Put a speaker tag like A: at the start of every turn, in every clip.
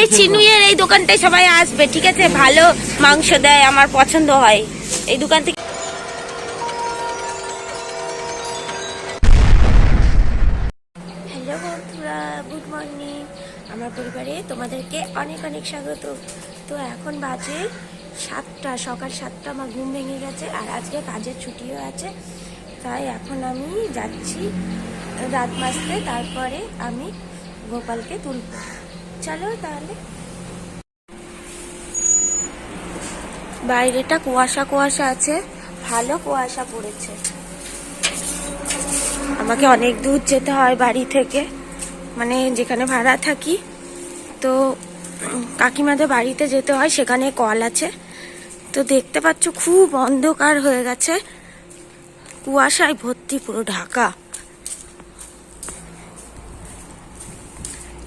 A: এই চিনুইয়ের এই দোকানটায় সবাই আসবে, ঠিক আছে? ভালো মাংস দেয়, আমার পছন্দ হয়। এই দোকান থেকে হ্যালো বন্ধুরা, গুড মর্নিং। আমার পরিবারে তোমাদেরকে অনেক অনেক স্বাগত। তো এখন বাজে সাতটা, সকাল সাতটা, আমার ঘুম ভেঙে গেছে আর আজকে কাজের ছুটিও আছে। তাই এখন আমি যাচ্ছি রাত মাসতে তারপরে আমি গোপালকে তুলব। চলো তাহলে। বাইরেটা কুয়াশা কুয়াশা আছে, ভালো কুয়াশা পড়েছে। আমাকে অনেক দূর যেতে হয় বাড়ি থেকে মানে যেখানে ভাড়া থাকি। তো কাকিমাদের বাড়িতে যেতে হয়, সেখানে কল আছে। তো দেখতে পাচ্ছ খুব অন্ধকার হয়ে গেছে। কুয়াশায় ভর্তি পুরো ঢাকা।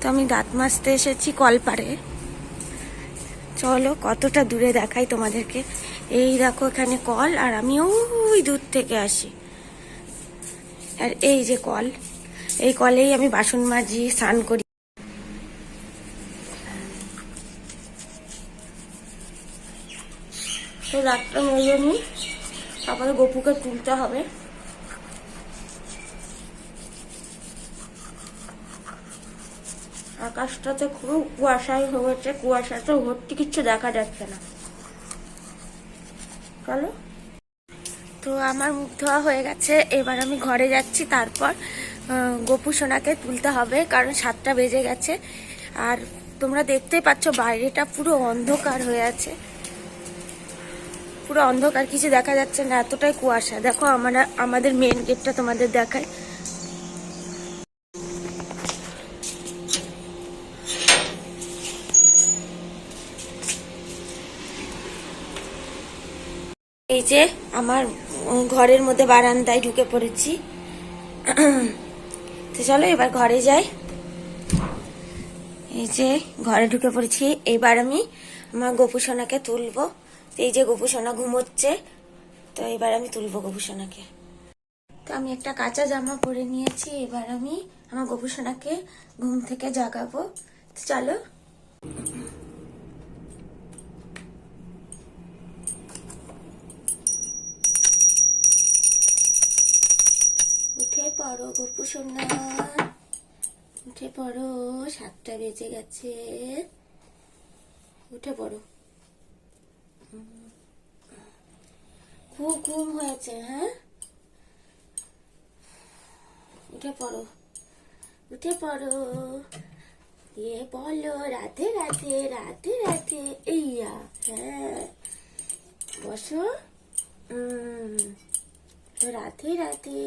A: তো আমি দাঁত মাজতে এসেছি কলপাড়ে চলো, কতটা দূরে দেখাই তোমাদেরকে। এই দেখো এখানে কল, আর আমি ওই দূর থেকে আসি। আর এই যে কল, এই কলেই আমি বাসন মাজি, স্নান করি। তো রাতটা নি। তারপরে গপুকে তুলতে হবে। আকাশটাতে খুব কুয়াশায় হয়েছে কুয়াশাতে ভর্তি কিচ্ছু দেখা যাচ্ছে না। চলো। তো আমার মুখ ধোয়া হয়ে গেছে, এবার আমি ঘরে যাচ্ছি, তারপর গপু সোনাকে তুলতে হবে, কারণ সাতটা বেজে গেছে। আর তোমরা দেখতেই পাচ্ছ, বাইরেটা পুরো অন্ধকার হয়ে আছে। পুরো অন্ধকার, কিছু দেখা যাচ্ছে না, এতটাই কুয়াশা। দেখো, আমরা, আমাদের মেন গেটটা তোমাদের দেখায়। এই যে আমার ঘরের মধ্যে বারান্দায় ঢুকে পড়েছি। তো চলো এবার ঘরে যাই। এই যে ঘরে ঢুকে পড়েছি। এবার আমি আমার গোপুসোনাকে তুলবো। এই যে গোপুসোনা ঘুমোচ্ছে, তো এবার আমি তুলবো গোপুসোনাকে তো আমি একটা কাঁচা জামা পরে নিয়েছি। এবার আমি আমার গোপুসোনাকে ঘুম থেকে জাগাবো। তো চলো। পড়ো গপু সোনা উঠে পড়ো, সাতটা বেজে গেছে। উঠে পড়ো। খুব ঘুম হয়েছে হ্যাঁ? উঠে পড়ো উঠে পড়ো। দিয়ে বলো, রাধে রাধে রাধে রাধে, এইয়া হ্যাঁ। বসো। রাধে রাধে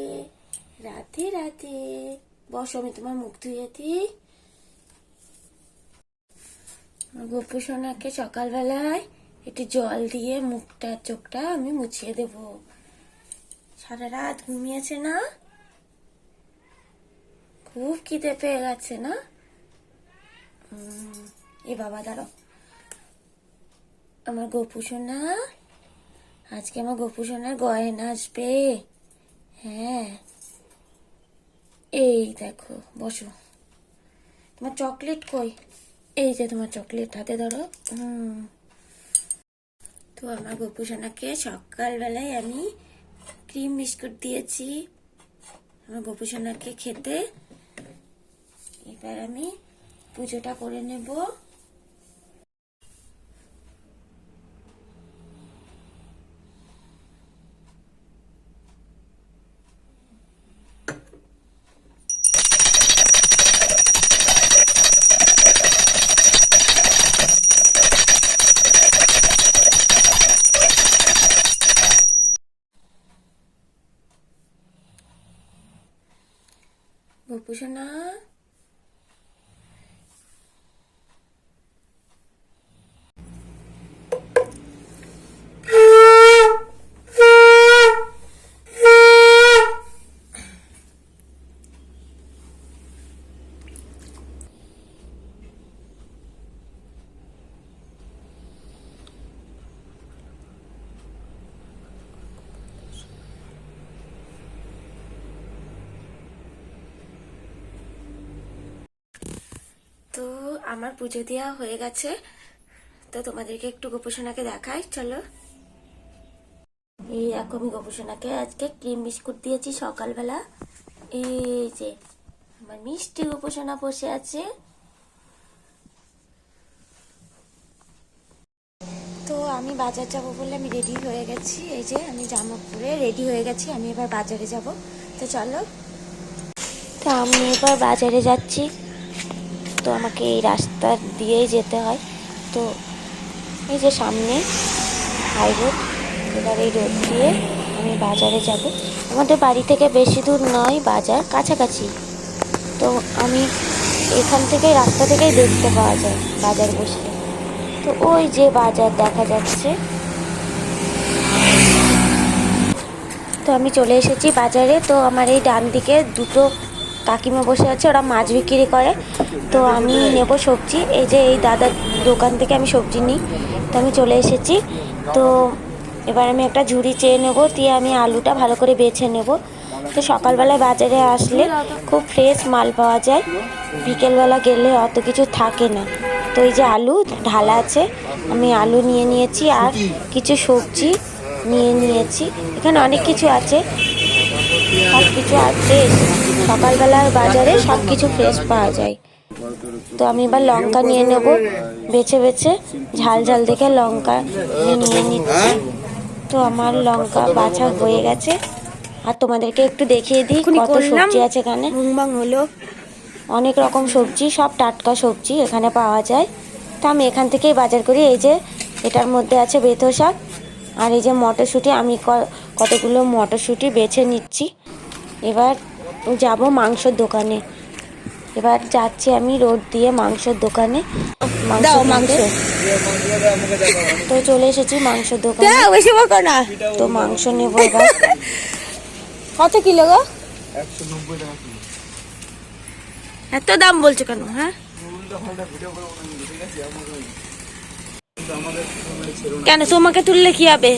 A: রাধে রাধে। বসো, আমি তোমার মুখ ধুয়ে দিই। গপু সোনাকে সকালবেলায় একটু জল দিয়ে মুখটা, চোখটা আমি মুছিয়ে দেব। সারা রাত ঘুমিয়েছে না? খুব খিদে পেয়ে গেছে না? এ বাবা, দাঁড়াও। আমার গপু সোনা আজকে আমার গপু সোনার গয়না আসবে। হ্যাঁ। এই দেখো, বসো। তোমার চকলেট কই? এই যে তোমার চকলেট হাতে ধরো। তো আমার গপু সকালবেলায় আমি ক্রিম বিস্কুট দিয়েছি। আমার গপু খেতে। এবার আমি পুজোটা করে নেব গপু সোনা তো আমার পুজো দেওয়া হয়ে গেছে, তো তোমাদেরকে একটু গোপোষণাকে দেখাই, চলো। এই এখন গোপোষণাকে আজকে ক্রিম বিস্কুট দিয়েছি সকালবেলা। এই যে, আমার মিষ্টি গোপোষণা বসে আছে। তো আমি বাজার যাব বলে আমি রেডি হয়ে গেছি। এই যে, আমি জামা রেডি হয়ে গেছি, আমি এবার বাজারে যাব। তো চলো। তো আমি এবার বাজারে যাচ্ছি। তো আমাকে এই রাস্তা দিয়েই যেতে হয়। তো এই যে সামনে হাই রোড এবার এই রোড দিয়ে আমি বাজারে যাব। আমাদের বাড়ি থেকে বেশি দূর নয় বাজার, কাছাকাছি। তো আমি এখান থেকে রাস্তা থেকেই দেখতে পাওয়া যায় বাজার বসলে তো ওই যে বাজার দেখা যাচ্ছে। তো আমি চলে এসেছি বাজারে। তো আমার এই ডান দিকে দুটো কাকিমা বসে আছে, ওরা মাছ বিক্রি করে। তো আমি নেব সবজি। এই যে এই দাদার দোকান থেকে আমি সবজি নিই। তো আমি চলে এসেছি। তো এবার আমি একটা ঝুড়ি চেয়ে নেব, দিয়ে আমি আলুটা ভালো করে বেছে নেব। তো সকালবেলায় বাজারে আসলে খুব ফ্রেশ মাল পাওয়া যায়। বিকেলবেলা গেলে অত কিছু থাকে না। তো এই যে আলু, ঢালা আছে, আমি আলু নিয়ে নিয়েছি আর কিছু সবজি নিয়ে নিয়েছি। এখানে অনেক কিছু আছে। সব কিছু আছে। সকালবেলার বাজারে সব কিছু ফ্রেশ পাওয়া যায়। তো আমি এবার লঙ্কা নিয়ে নেব। বেছে বেছে ঝাল ঝাল দেখে লঙ্কা নিয়ে নিচ্ছি। তো আমার লঙ্কা বাছা হয়ে গেছে। আর তোমাদেরকে একটু দেখিয়ে দিই কত সবজি আছে এখানে।
B: হলো।
A: অনেক রকম সবজি সব টাটকা সবজি এখানে পাওয়া যায়। তো আমি এখান থেকেই বাজার করি। এই যে এটার মধ্যে আছে বেথো শাক। আর এই যে মটরশুঁটি আমি কতগুলো মটরশুঁটি বেছে নিচ্ছি। এবার যাব মাংসর দোকানে। এবার যাচ্ছি আমি রোড দিয়ে মাংসর দোকানে। মাংস।
B: মাংস।
A: তো চলে এসেছি মাংসর দোকানে। তো মাংস নেব এবার।
B: কত কিলো গো? এত দাম বলছো কেন হ্যাঁ? কেন তোমাকে তুললে কি হবে?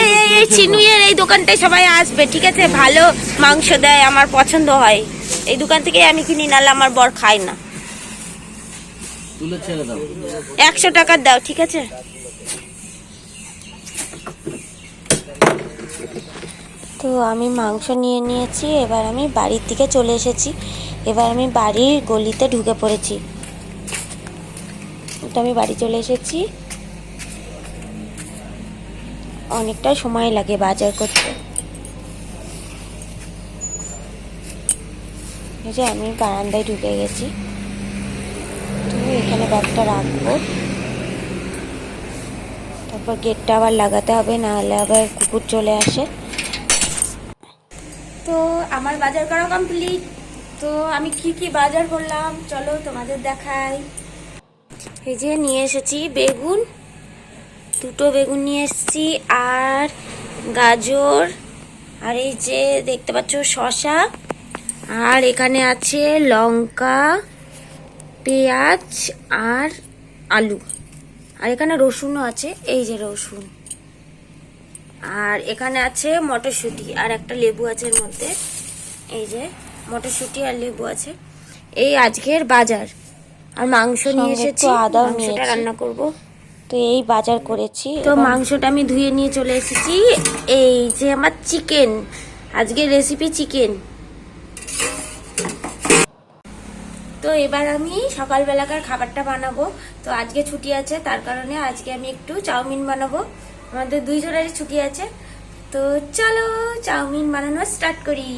B: এই এই এই দোকানটায় সবাই আসবে, ঠিক আছে? ভালো মাংস দেয়, আমার পছন্দ হয়। এই দোকান আমি কিনি, নাহলে আমার বর না। একশো দাও, ঠিক আছে?
A: তো আমি মাংস নিয়ে নিয়েছি, এবার আমি বাড়ির দিকে চলে এসেছি। এবার আমি বাড়ির গলিতে ঢুকে পড়েছি। আমি বাড়ি চলে এসেছি। অনেকটা সময় লাগে বাজার করতে। যে আমি বারান্দায় ঢুকে গেছি। তো এখানে ব্যাগটা রাখব। তারপর গেটটা আবার লাগাতে হবে না হলে আবার কুকুর চলে আসে।
B: তো আমার বাজার করা কমপ্লিট। তো আমি কি কি বাজার করলাম? চলো তোমাদের দেখাই।
A: এই যে নিয়ে এসেছি বেগুন। দুটো বেগুন নিয়ে এসেছি আর গাজর আর এই যে দেখতে পাচ্ছ শশা আর এখানে আছে লঙ্কা পেঁয়াজ আর আলু। আর এখানে রসুনও আছে এই যে রসুন। আর এখানে আছে মটরশুঁটি আর একটা লেবু আছে এর মধ্যে। এই যে মটরশুঁটি আর লেবু আছে। এই আজকের বাজার। আর মাংস নিয়ে এসেছি
B: আদা
A: মাংসটা রান্না করব। তো এই বাজার করেছি তো মাংসটা আমি ধুয়ে নিয়ে চলে এসেছি। এই যে আমার চিকেন আজকে রেসিপি চিকেন তো এবার আমি সকালবেলাকার খাবারটা বানাবো। তো আজকে ছুটি আছে তার কারণে আজকে আমি একটু চাউমিন বানাবো। আমাদের দুইজনেরই ছুটি আছে। তো চলো চাউমিন বানানো স্টার্ট করি।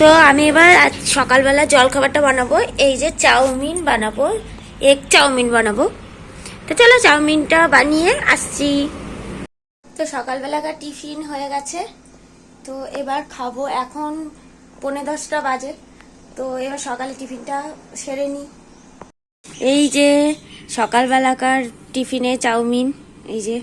A: তো আমি এবার আজ সকালবেলা জল খাবারটা বানাবো। এই যে চাউমিন বানাবো। এগ চাউমিন বানাবো। তো চলো চাউমিনটা বানিয়ে আসছি। তো সকালবেলাকার টিফিন হয়ে গেছে। তো এবার খাব এখন পনেরো দশটা বাজে। তো এবার সকালে টিফিনটা সেরে নিই এই যে সকালবেলাকার টিফিনে চাউমিন, এই যে।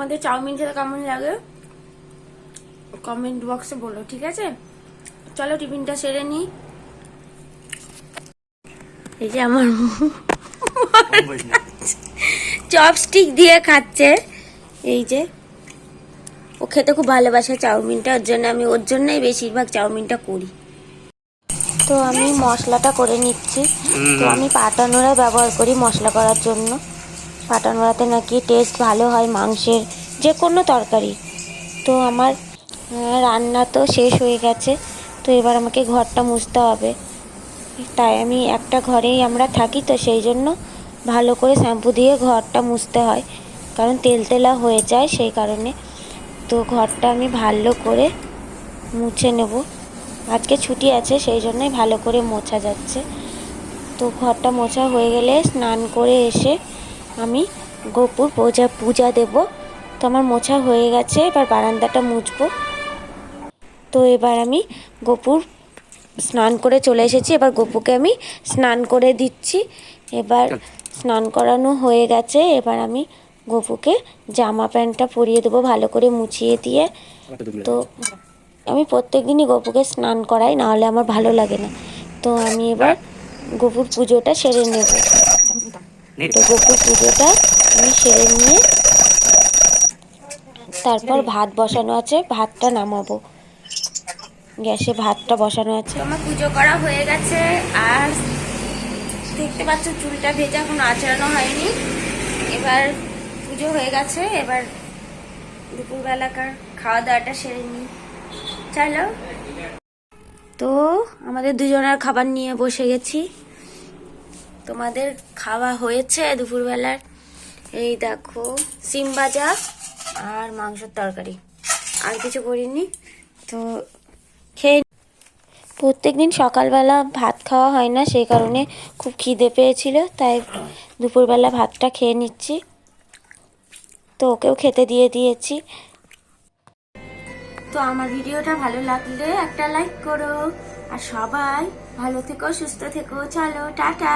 A: তোমাদের চাউমিন খেতে কেমন লাগে? কমেন্ট বক্সে বলো ঠিক আছে? চলো টিফিনটা সেরে নিই। এই যে আমার চপস্টিক দিয়ে খাচ্ছে। এই যে ও খেতে খুব ভালোবাসে চাউমিনটা ওর জন্য আমি ওর জন্যই বেশিরভাগ চাউমিনটা করি। তো আমি মশলাটা করে নিচ্ছি। তো আমি পাটানোড়া ব্যবহার করি মশলা করার জন্য। পাটানোড়াতে নাকি টেস্ট ভালো হয় মাংসের যে কোনো তরকারি। তো আমার রান্না তো শেষ হয়ে গেছে, তো এবার আমাকে ঘরটা মুছতে হবে। তাই আমি একটা ঘরেই আমরা থাকি, তো সেই জন্য ভালো করে শ্যাম্পু দিয়ে ঘরটা মুছতে হয়। কারণ তেল তেলা হয়ে যায় সেই কারণে। তো ঘরটা আমি ভালো করে মুছে নেব। আজকে ছুটি আছে, সেই জন্যই ভালো করে মোছা যাচ্ছে। তো ঘরটা মোছা হয়ে গেলে স্নান করে এসে আমি গোপুর পূজা পূজা দেব। তো আমার মোছা হয়ে গেছে, এবার বারান্দাটা মুছবো। তো এবার আমি গোপুর স্নান করে চলে এসেছি। এবার গপুকে আমি স্নান করে দিচ্ছি। এবার স্নান করানো হয়ে গেছে। এবার আমি গপুকে জামা প্যান্টটা পরিয়ে দেবো ভালো করে মুছিয়ে দিয়ে। তো আমি প্রত্যেক দিনই গপুকে স্নান করাই, নাহলে আমার ভালো লাগে না। তো আমি এবার গপুর পুজোটা সেরে নেব। তো গপুর পুজোটা আমি সেরে নিয়ে তারপর ভাত বসানো আছে ভাতটা নামাবো। গ্যাসে ভাতটা বসানো আছে। আমার পুজো করা হয়ে গেছে আর দেখতে পাচ্ছ চুলটা ভেজা কোনো আচড়ানো হয়নি। এবার পুজো হয়ে গেছে এবার দুপুরবেলাকার খাওয়া দাওয়াটা সেরে নিই। চলো। তো আমাদের দুজনের খাবার নিয়ে বসে গেছি। তোমাদের খাওয়া হয়েছে দুপুরবেলার। এই দেখো, সিম ভাজা আর মাংসের তরকারি। আর কিছু করিনি, তো খেয়ে প্রত্যেক দিন সকালবেলা ভাত খাওয়া হয় না, সেই কারণে খুব খিদে পেয়েছিল, তাই দুপুরবেলা ভাতটা খেয়ে নিচ্ছি। তো ওকেও খেতে দিয়ে দিয়েছি। তো আমার ভিডিওটা ভালো লাগলে একটা লাইক করো, আর সবাই ভালো থেকো সুস্থ থেকো চলো টাটা।